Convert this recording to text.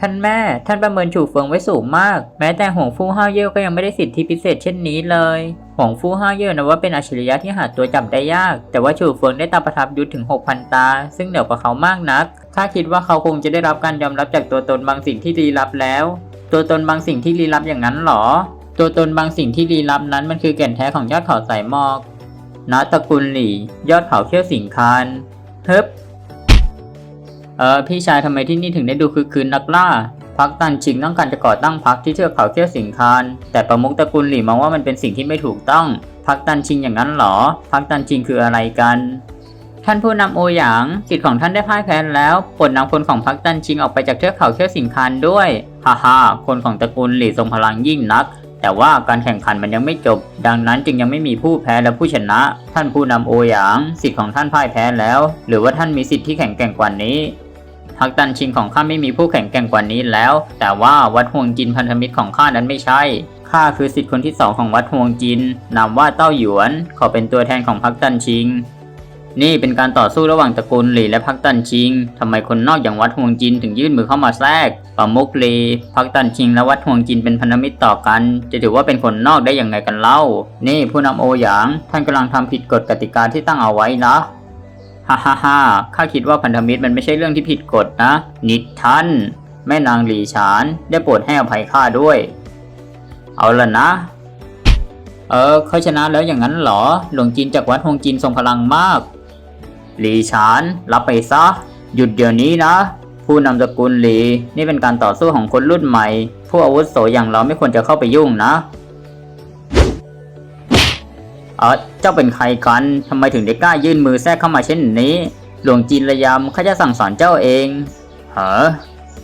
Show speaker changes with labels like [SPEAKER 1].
[SPEAKER 1] ท่านแม่ ท่านประเมินฉูเฟิงไว้สูงมาก แม้แต่หงฟู่ห้าเย่ก็ยังไม่ได้สิทธิพิเศษเช่นนี้เลยหงฟู่ห้าเย่อนะว่าเป็นอัจฉริยะที่หาตัวจับได้ยาก แต่ว่าฉูเฟิงได้ตาประทับยุทธถึง 6,000 ตา ซึ่งเหนือกว่าเขามากนักข้าคิดว่าเขาคงจะได้รับการยอมรับจากตัวตนบางสิ่งที่ลี้ลับแล้ว ตัวตนบางสิ่งที่ลี้ลับอย่างนั้นหรอ ตัวตนบางสิ่งที่ลี้ลับนั้นมันคือแก่นแท้ของยอดเขาสายหมอกณตระกูลหลี่ ยอดเขาเขี้ยวสิงคานเฮ้บ เออพี่ชายทำไมที่นี่ถึงได้ดูคึกคืนนักล่าพักตันชิงต้องการจะก่อตั้งพักที่เทือกเขาเขี้ยวสิงคานแต่ประมุขตระกูลหลี่มองว่ามันเป็นสิ่งที่ไม่ถูกต้องพักตันชิงอย่างนั้นหรอพักตันชิงคืออะไรกัน ท่านผู้นำโอหยางสิทธิ์ของท่านได้พ่ายแพ้แล้วปลดนำคนของพักตันชิงออกไปจากเทือกเขาเขี้ยวสิงคานด้วยฮ่าฮ่าคนของตระกูลหลี่ทรงพลังยิ่งนัก แต่ว่าการแข่งขันมันยังไม่จบ ดังนั้นจึงยังไม่มีผู้แพ้และผู้ชนะ ท่านผู้นำโอหยางสิทธิ์ของท่านพ่ายแพ้แล้ว หรือว่าท่านมีสิทธิ์ที่แข็งแกร่งกว่านี้ พักตันชิงของข้าไม่มีผู้แข่งแกร่งกว่านี้แล้ว แต่ว่าวัดห่วงจินพันธมิตรของข้านั้นไม่ใช่ข้าคือสิทธิ์คนที่สองของวัดห่วงจินนามว่าเต้าหยวนขอเป็นตัวแทนของพักตันชิง นี่เป็นการต่อสู้ระหว่างตระกูลหลีและพักตันชิงทำไมคนนอกอย่างวัดห่วงจินถึงยื่นมือเข้ามาแทรกปามุกลีพักตันชิงและวัดห่วงจินเป็นพันธมิตรต่อกัน จะถือว่าเป็นคนนอกได้อย่างไงกันเล่า นี่ผู้นำโอหยางท่านกำลังทำผิดกฎกติกาที่ตั้งเอาไว้นะ ฮ่าฮ่าฮ่าข้าคิดว่าพันธมิตรมันไม่ใช่เรื่องที่ผิดกฎนะ นิดท่าน แม่นางหลีฉาน ได้โปรดให้อภัยข้าด้วย เอาละนะ เออเขาชนะแล้วอย่างนั้นเหรอ หลวงจีนจากวัดฮงจีนทรงพลังมาก หลีฉาน รับไปซะ หยุดเดี๋ยวนี้นะ ผู้นำตระกูลหลี นี่เป็นการต่อสู้ของคนรุ่นใหม่ ผู้อาวุโสอย่างเราไม่ควรจะเข้าไปยุ่งนะ เออเจ้าเป็นใครกันทำไมถึงได้กล้ายื่นมือแทรกเข้ามาเช่นนี้ หลวงจีนระยำข้าจะสั่งสอนเจ้าเอง เหรอ